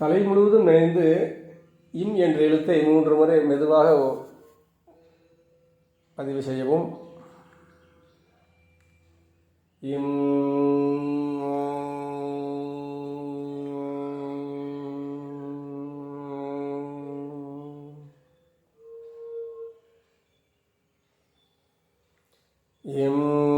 தலை முழுவதும் நினைந்து இம் என்ற எழுத்தை மூன்று முறை மெதுவாக பதிவு செய்யவும். இம் எம்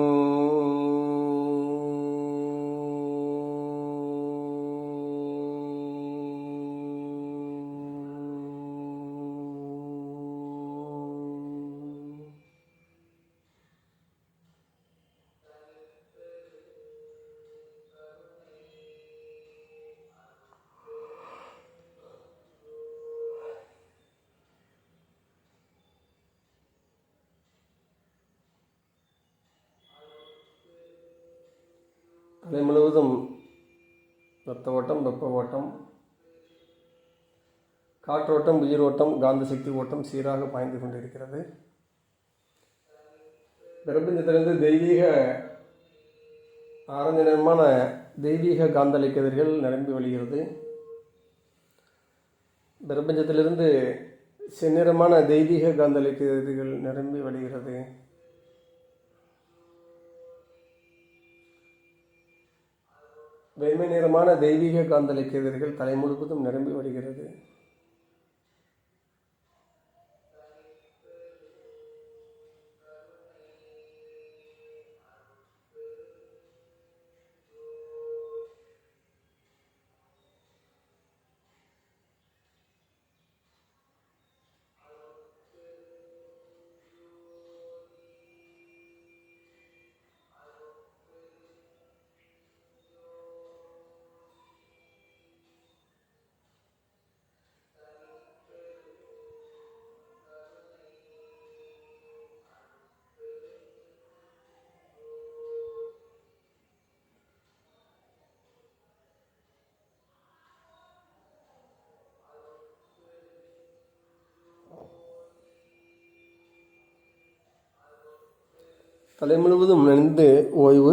தலை முழுவதும் ரத்த ஓட்டம் வெப்ப ஓட்டம் காற்றோட்டம் உயிர் ஓட்டம் காந்த சக்தி ஓட்டம் சீராக பாய்ந்து கொண்டிருக்கிறது. பிரபஞ்சத்திலிருந்து தெய்வீக ஆரஞ்சு தெய்வீக காந்தலை கதிர்கள் நிரம்பி வழிகிறது. பிரபஞ்சத்திலிருந்து செந்நிறமான தெய்வீக காந்தலை கதிர்கள் நிரம்பி வழிகிறது. வெண்மை நிறமான தெய்வீக காந்தலை கதிர்கள் தலை முழுவதும் நிரம்பி வருகிறது. தலை முழுவதும் நினைந்து ஓய்வு